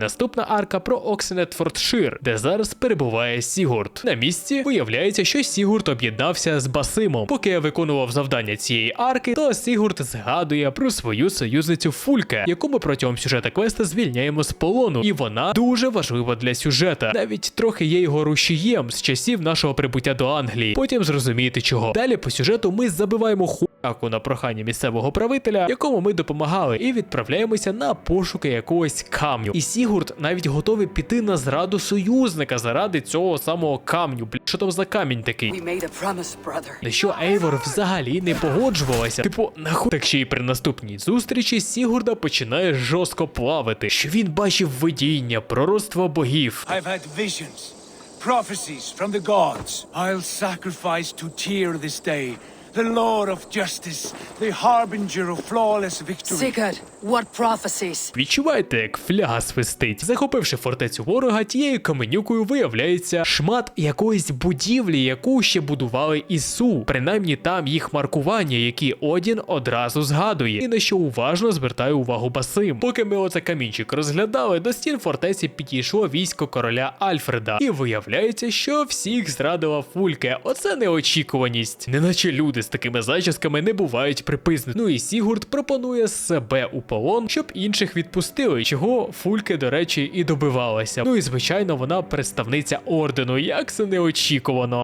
Наступна арка про Оксенетфордшир, де зараз перебуває Сігурд. На місці виявляється, що Сігурд об'єднався з Басимом. Поки я виконував завдання цієї арки, то Сігурд згадує про свою союзницю Фульке, яку ми протягом сюжета квеста звільняємо з полону, і вона дуже важлива для сюжета. Навіть трохи є його рушієм з часів нашого прибуття до Англії. Потім зрозумієте чого. Далі по сюжету ми забиваємо хуяку на прохання місцевого правителя, якому ми допомагали, і відправляємося на пошуки якогось камню. І Сігурд навіть готовий піти на зраду союзника заради цього самого камню. Блін, що там за камінь такий? Promise. На що Ейвор взагалі не погоджувалася. Типу, нахуй. Так ще й при наступній зустрічі Сігурда починає жорстко плавити, що він бачив видіння, пророцтва богів. I've had visions, prophecies from the gods. I'll sacrifice to Tyr this day, the Lord of justice, the harbinger of flawless victory. Sigurd, what prophecies? Відчуваєте, як фляга свистить. Захопивши фортецю ворога, тією каменюкою виявляється шмат якоїсь будівлі, яку ще будували Ісу. Принаймні там їх маркування, які Одін одразу згадує, і на що уважно звертає увагу Басим. Поки ми оце камінчик розглядали, до стін фортеці підійшло військо короля Альфреда, і виявляється, що всіх зрадила Фульке. Оце неочікуваність. Неначе люди з такими зачісками не бувають припизнені. Ну і Сігурд пропонує себе у полон, щоб інших відпустили, чого Фульке, до речі, і добивалася. Ну і звичайно, вона представниця ордену. Як це неочікувано.